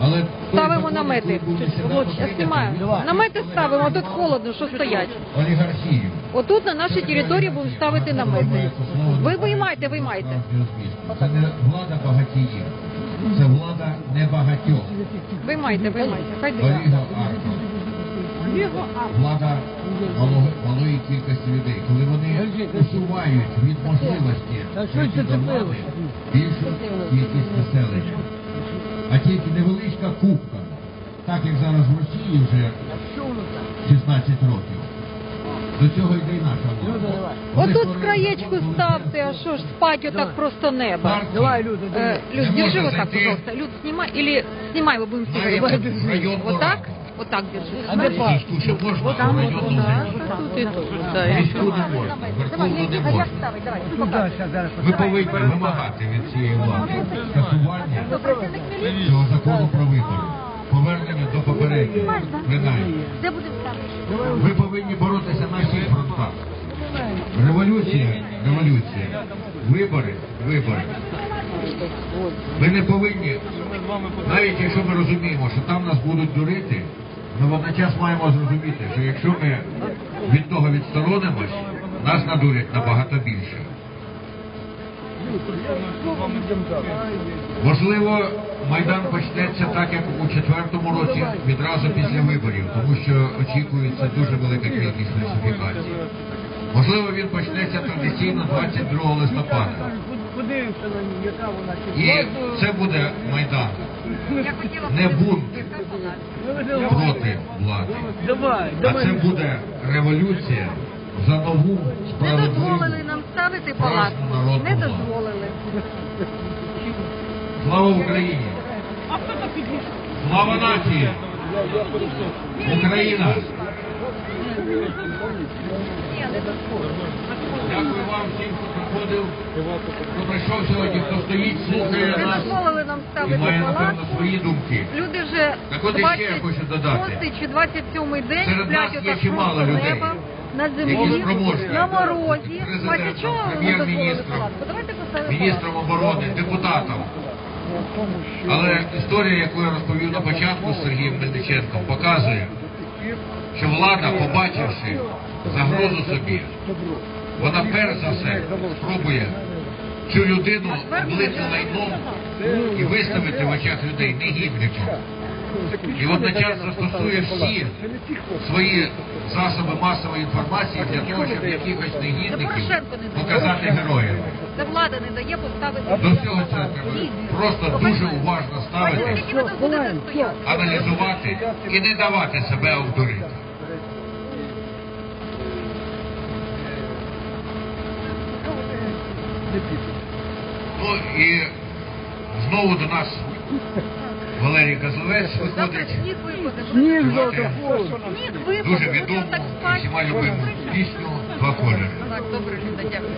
Але Ставимо намети. От, я знімаю. Намети ставимо, а тут холодно, що стоять. Олігархію. Отут на нашій території будемо ставити намети. Ви виймайте, виймайте. Це не влада багатіїв, це влада небагатьох. Виймайте, виймайте. Хай дивиться. Влада малої кількості людей, коли вони усувають від можливості до влади більшу кількість населення. А тільки невеличка купка, так як зараз в Росії вже 16 років. До цього йде і наша влада. Вони Отут краєчку ставте, а що ж спать отак просто партії Давай, Люда, Э, давай. Люд, Не держи можно вот так, зайти. пожалуйста. Люд, снимай. Или снимай, мы будем снимать. я в районну Вот так? Вот так держи. А де пар? Міську ще можна, а вот так. не можна. Тут и тут. Да, я Міську не можна, верховну не можна. ставить? Давай. Ну, да, щас, зараз Ми повинні вимагати від цієї влади цього закону про вибори, повернення до попереднього, принаймні. Ми повинні боротися на всіх фронтах. Революція, революція, вибори, вибори. Ми не повинні, навіть якщо ми розуміємо, що там нас будуть дурити, ми водночас маємо зрозуміти, що якщо ми від того відсторонимось, нас надурять набагато більше. Можливо, Майдан почнеться так, як у четвертому році, відразу після виборів, тому що очікується дуже велика кількість фальсифікацій. Можливо, він почнеться традиційно 22 листопада. І це буде Майдан, не бунт проти влади, а це буде революція за нову Не дозволили нам ставити палатку. Не дозволили. Слава Україні! Слава нації! Україна! Дякую вам всім, хто приходив, хто прийшов сьогодні, хто стоїть, слухає нас і має, напевно, свої думки. Люди вже Так от іще я хочу додати. 26 чи 27 день Серед нас є отак чимало людей, на спроможні. на морозі. Президентом, чого ви дозволили палатку? Давайте поставимо міністром оборони, депутатом. Але історія, яку я розповів на початку з Сергієм Мельниченком, показує, що влада, побачивши загрозу собі, вона перш за все спробує цю людину облити лайном і виставити в очах людей негідником. І водночас застосує всі свої засоби масової інформації для того, щоб якихось негідників показати героїв. Це влада не дає поставити. До всього цього треба просто дуже уважно ставити, аналізувати і не давати себе обдурити. Ну і знову до нас Валерій Козловець виходить. сніг завтра холодно. Дуже відому всіма любиму пісню Два кольори. Так, добре, дякую.